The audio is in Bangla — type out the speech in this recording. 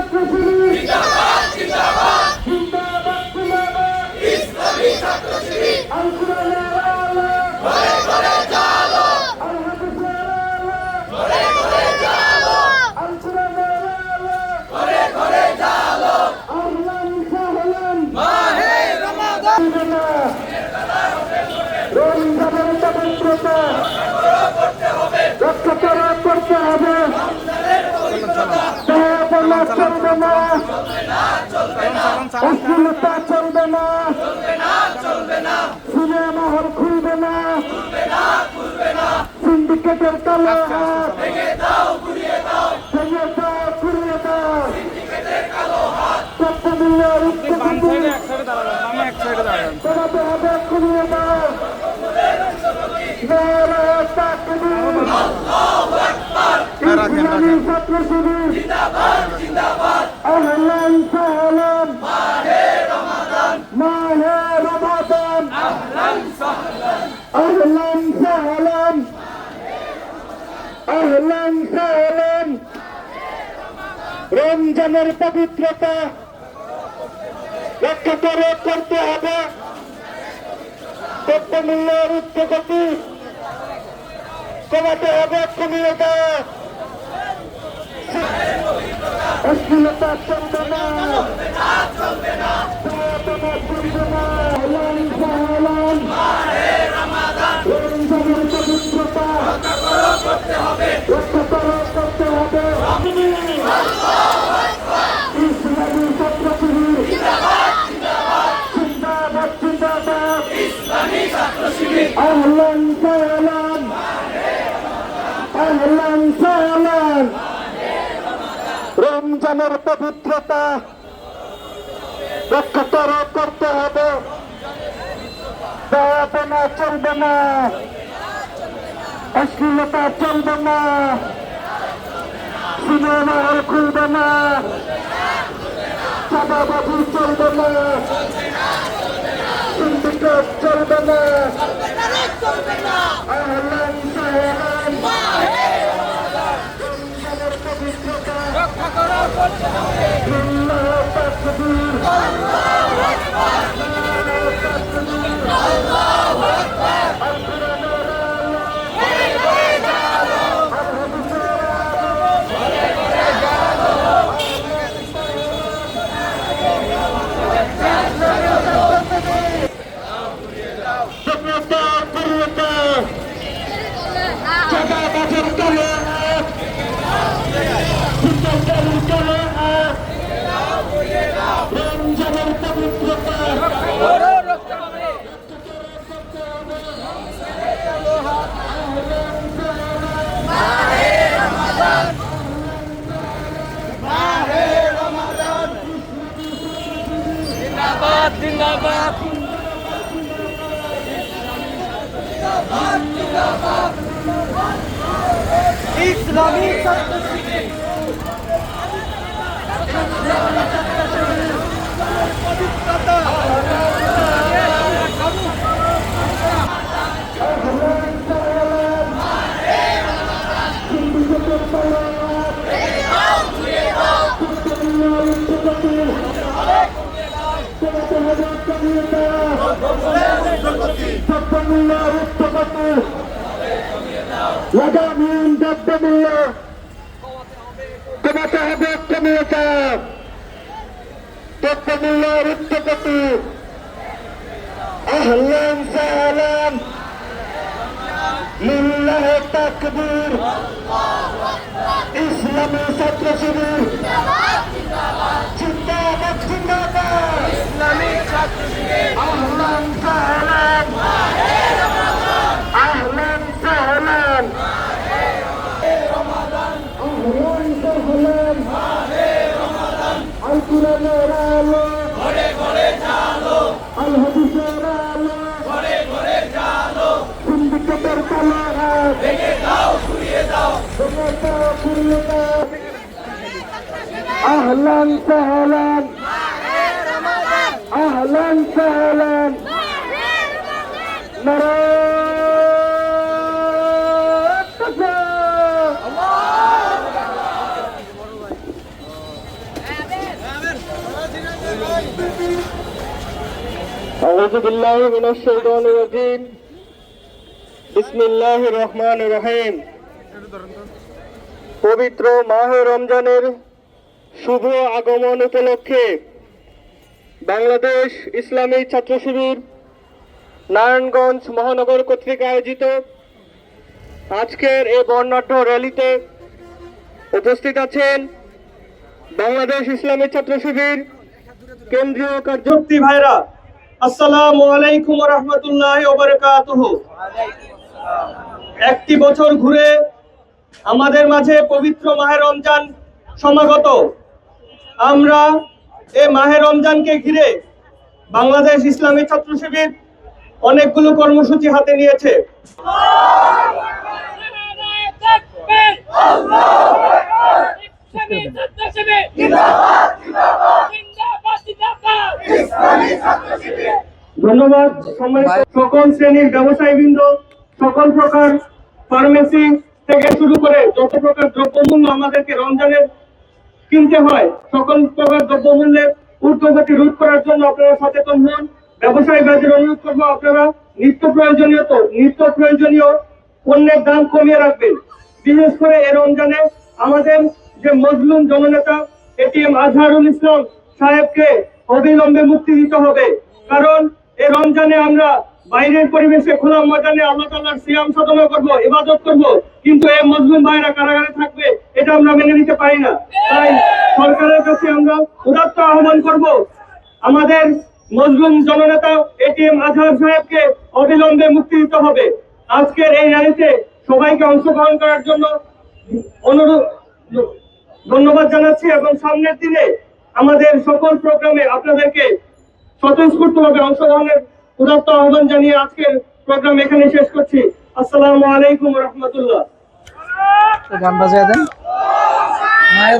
ছাত্র শিবির জিন্দাবাদ জিন্দাবাদ আল কোরআনের আলো ঘরে ঘরে জালো আল হাদিসের আলো আল কোরআনের আলো ঘরে ঘরে জালো আহলান সাহলান মাহে রমাদান রমজানের পবিত্রতা রক্ষা করা করতে হবে বলা চলবে না অশ্লীলতা চলবে না। সিনেমা হল খুলবে না। সিন্ডিকেটের কালো হাত। ভেঙে দাও ঘুরিয়ে দাও তত্ত্বাবধানে উচ্চগতি কমাতে হবে কমিয়ে দাও নারা তাকবীর ইসলামী ছাত্র শিবির আহলান সাহলান মাহে রমাদান আহলান সাহলান আহলান সাহলান। রমজানের পবিত্রতা রক্ষা করে করতে হবে। দ্রব্যমূল্যের উচ্চগতি কমাতে হবে কমিয়ে দেওয়া অশ্লীলতা চলবে না। চলবে না। চলবে না। রমজানের পবিত্রতা রক্ষা করে করতে হবে। দেওয়াবে না চলবে না। অশ্লীলতা চলবে না। সিনেমা হল খুলবে না। চাঁদাবাজি চলবে না। সিন্ডিকেট চলবে না। সাহলান লিল্লাহ তাকবীর জনতা প্রিয়তা চাঁদাবাজের কালো হাত সিন্ডিকেটের কালো হাত রমজানের পবিত্রতা জিন্দাবাদ। জিন্দাবাদ ইসলামী ছাত্র শিবির লাগামহীন দ্রব্যমূল্য কমাতে হবে দাও দ্রব্যমূল্যের উচ্চগতি আহলান সাহলান লিল্লাহ তাকবীর। ইসলামী ছাত্র শিবির জিন্দাবাদ জিন্দাবাদ। ইসলামী اهلا سهلا اهلا سهلا نرى أعوذ بالله من الشيطان الرجيم রহমান রহিম। পবিত্র মাহ রমজানের শুভ আগমন উপলক্ষে বাংলাদেশ ইসলামী ছাত্র শিবির নারায়ণগঞ্জ মহানগর কর্তৃক আয়োজিত আজকের এ বর্ণাঢ্য র্যালিতে উপস্থিত আছেন বাংলাদেশ ইসলামী ছাত্র শিবির কেন্দ্রীয় কার্যক্তি ভাইরা, আসসালামু আলাইকুম রহমতুল্লাহ একটি বছর ঘুরে আমাদের মাঝে পবিত্র মাহে রমজান সমাগত। আমরা এ মাহে রমজানকে ঘিরে বাংলাদেশ ইসলামী ছাত্র শিবির অনেকগুলো কর্মসূচি হাতে নিয়েছে। ধন্যবাদ সকল শ্রেণির ব্যবসায়ীবৃন্দ। সকল প্রকার ফার্মেসি থেকে শুরু করে যত প্রকার দ্রব্যমূল্য আমাদেরকে রমজানের কিনতে হয়, সকল প্রকার দ্রব্যমূল্যের ঊর্ধ্বগতি রোধ করার জন্য আপনারা সচেতন হন। ব্যবসায়ী বাজার অনুরোধ করব আপনারা নিত্য প্রয়োজনীয় তো, নিত্য প্রয়োজনীয় পণ্যের দাম কমিয়ে রাখবেন। বিশেষ করে এই রমজানে আমাদের যে মজলুম জননেতা এটিএম আজহারুল ইসলাম সাহেবকে অবিলম্বে মুক্তি দিতে হবে। কারণ এই রমজানে আমরা বাইরের পরিবেশে খোলা ময়দানে আল্লাহ তাল্লাহর সিয়াম সাধনা করব, ইবাদত করব, কিন্তু এই মজলুম ভাইরা কারাগারে থাকবে, এটা আমরা মেনে নিতে পারি না। তাই সরকারের কাছে আমরা উদাত্ত আহ্বান করব, আমাদের মজলুম জননেতা এটিএম আজহার সাহেবকে অবিলম্বে মুক্তি দিতে হবে। আজকের এই র্যালিতে সবাইকে অংশগ্রহণ করার জন্য অনুরোধ, ধন্যবাদ জানাচ্ছি এবং সামনের দিনে আমাদের সকল প্রোগ্রামে আপনাদেরকে স্বতঃস্ফূর্তভাবে অংশগ্রহণের উদাত্ত আহ্বান জানিয়ে আজকের প্রোগ্রাম এখানে শেষ করছি। আসসালামু আলাইকুম রহমতুল্লাহ। গান বাজিয়ে দেন। মায়ের